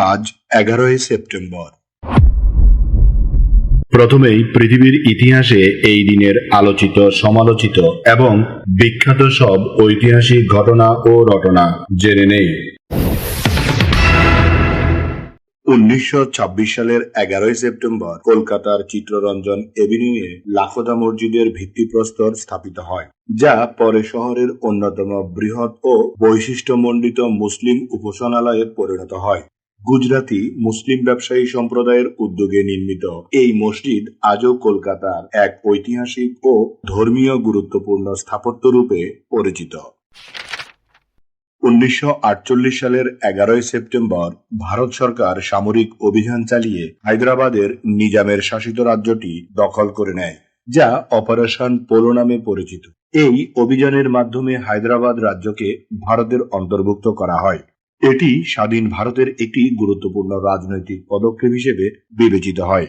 আজ এগারোই সেপ্টেম্বর। প্রথমেই পৃথিবীর ইতিহাসে এই দিনের আলোচিত সমালোচিত এবং বিখ্যাত সব ঐতিহাসিক ঘটনা ও রটনা জেনে নেই। উনিশশো ছাব্বিশ সালের এগারোই সেপ্টেম্বর কলকাতার চিত্ররঞ্জন এভিনিউয়ে লাখোদা মসজিদের ভিত্তিপ্রস্তর স্থাপিত হয় যা পরে শহরের অন্যতম বৃহৎ ও বৈশিষ্ট্যমণ্ডিত মুসলিম উপাসনালয়ে পরিণত হয়। গুজরাতি মুসলিম ব্যবসায়ী সম্প্রদায়ের উদ্যোগে নির্মিত এই মসজিদ আজও কলকাতার এক ঐতিহাসিক ও ধর্মীয় গুরুত্বপূর্ণ স্থাপত্য রূপে পরিচিত। উনিশশো আটচল্লিশ সালের এগারোই সেপ্টেম্বর ভারত সরকার সামরিক অভিযান চালিয়ে হায়দ্রাবাদের নিজামের শাসিত রাজ্যটি দখল করে নেয়, যা অপারেশন পোলো নামে পরিচিত। এই অভিযানের মাধ্যমে হায়দ্রাবাদ রাজ্যকে ভারতের অন্তর্ভুক্ত করা হয়। এটি স্বাধীন ভারতের একটি গুরুত্বপূর্ণ রাজনৈতিক পদক্ষেপ হিসেবে বিবেচিত হয়।